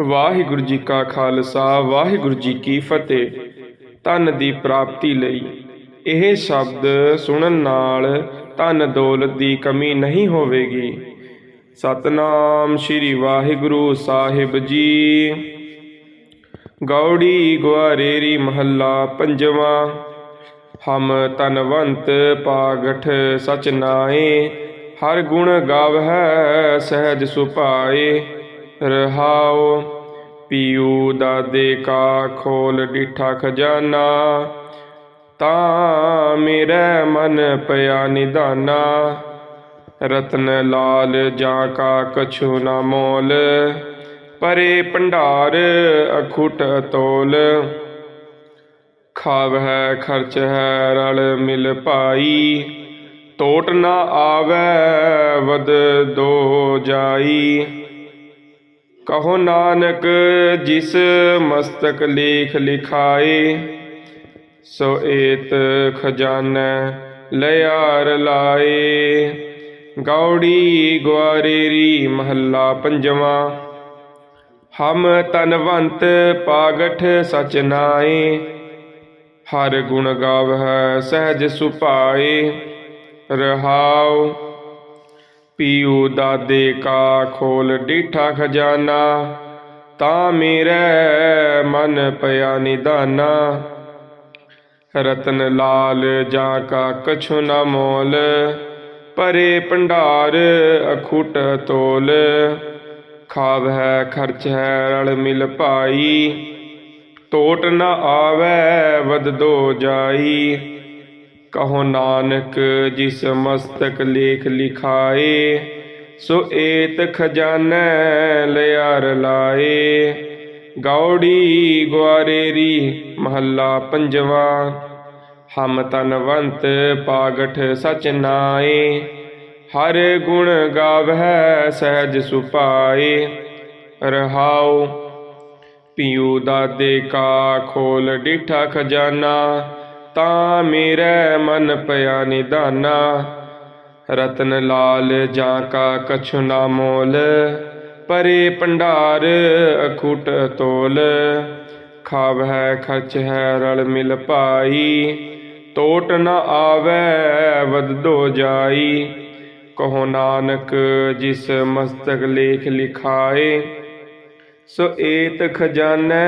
ਵਾਹਿਗੁਰੂ ਜੀ ਕਾ ਖਾਲਸਾ, ਵਾਹਿਗੁਰੂ ਜੀ ਕੀ ਫਤਿਹ। ਧਨ ਦੀ ਪ੍ਰਾਪਤੀ ਲਈ ਇਹ ਸ਼ਬਦ ਸੁਣਨ ਨਾਲ ਧਨ ਦੌਲਤ ਦੀ ਕਮੀ ਨਹੀਂ ਹੋਵੇਗੀ। ਸਤਨਾਮ ਸ੍ਰੀ ਵਾਹਿਗੁਰੂ ਸਾਹਿਬ ਜੀ। ਗੌੜੀ ਗੁਆਰੇਰੀ ਮਹੱਲਾ ਪੰਜਵਾਂ। ਹਮ ਤਨਵੰਤ ਪਾਗਠ ਸਚ ਨਾਏ, ਹਰ ਗੁਣ ਗਾਵਹਿ, ਸਹਿਜ ਸੁਭਾਏ। ਰਹਾਉ ਪੀਊ ਦਾਦੇ ਕਾ ਖੋਲ ਡਿਠਾ ਖਜ਼ਾਨਾ। ਤਾਂ ਮੇਰੇ ਮਨ ਪਿਆ ਨਿਧਾਨਾ ਰਤਨ ਲਾਲ ਜਾਂ ਕਾ ਕਛੂ ਨਾ ਮੋਲ। ਪਰੇ ਭੰਡਾਰ ਅਖੁੱਟ ਤੋਲ। ਖਾਵ ਹੈ, ਖਰਚ ਹੈ, ਰਲ ਮਿਲ ਪਾਈ ਟੋਟ ਨਾ ਆਵੈ, ਵਦ ਦੋ ਜਾਈ। ਕਹੋ ਨਾਨਕ ਜਿਸ ਮਸਤਕ ਲੇਖ ਲਿਖਾਏ, ਸੋ ਏਤ ਖਜ਼ਾਨਾ ਲਿਆਰ ਲਾਏ। ਗੌੜੀ ਗੁਆਰੇਰੀ ਮਹੱਲਾ ਪੰਜਵਾਂ, ਹਮ ਤਨਵੰਤ ਪਾਗਠ ਸਚ ਨਾਏ। ਹਰ ਗੁਣ ਗਾਵ ਹੈ ਸਹਿਜ ਸੁਭਾਏ, ਰਹਾਉ ਪੀਊ ਦਾਦੇ ਕਾ ਖੋਲ ਡੀਠਾ ਖਜ਼ਾਨਾ, ਤਾਂ ਮੇਰੇ ਮਨ ਪਿਆ ਨਿਦਾਨਾ। ਰਤਨ ਲਾਲ ਜਾ ਕਾ ਕਛੁ ਨਾ ਮੋਲ, ਪਰੇ ਭੰਡਾਰ ਅਖੁੱਟ ਤੋਲ। ਖਾਵ ਹੈ ਖਰਚ ਹੈ ਰਲ ਮਿਲ ਪਾਈ ਟੋਟ ਨਾ ਆਵੈ ਵਦ ਜਾਈ। ਕਹੋ ਨਾਨਕ ਜਿਸ ਮਸਤਕ ਲੇਖ ਲਿਖਾਏ, ਸੋ ਏਤ ਖਜ਼ਾਨਾ ਲਿਆਰ ਲਾਏ। ਗੌੜੀ ਗੁਆਰੇਰੀ ਮਹੱਲਾ ਪੰਜਵਾ, ਹਮ ਤਨਵੰਤ ਪਾਗਠ ਸਚ ਨਾਏ। ਹਰ ਗੁਣ ਗਾਵਹਿ ਸਹਿਜ ਸੁਪਾਏ। ਰਹਾਉ ਪੀਊ ਦਾਦੇ ਕਾ ਖੋਲ ਡਿਠਾ ਖਜ਼ਾਨਾ ਤਾਂ ਮੇਰੇ ਮਨ ਪਿਆ ਨਿਧਾਨਾ ਰਤਨ ਲਾਲ ਜਾਂ ਕਾ ਕਛੁ ਨਾ ਮੋਲ, ਪਰੇ ਭੰਡਾਰ ਅਖੁੱਟ ਤੋਲ। ਖਾਵ ਹੈ, ਖਰਚ ਹੈ, ਰਲ ਮਿਲ ਪਾਈ ਟੋਟ ਨ ਆਵੈ ਵਦ ਦੋ ਜਾਈ। ਕਹੋ ਨਾਨਕ, ਜਿਸ ਮਸਤਕ ਲੇਖ ਲਿਖਾਏ, ਸੋ ਏਤ ਖਜ਼ਾਨਾ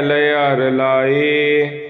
ਲਿਆਰ ਲਾਏ।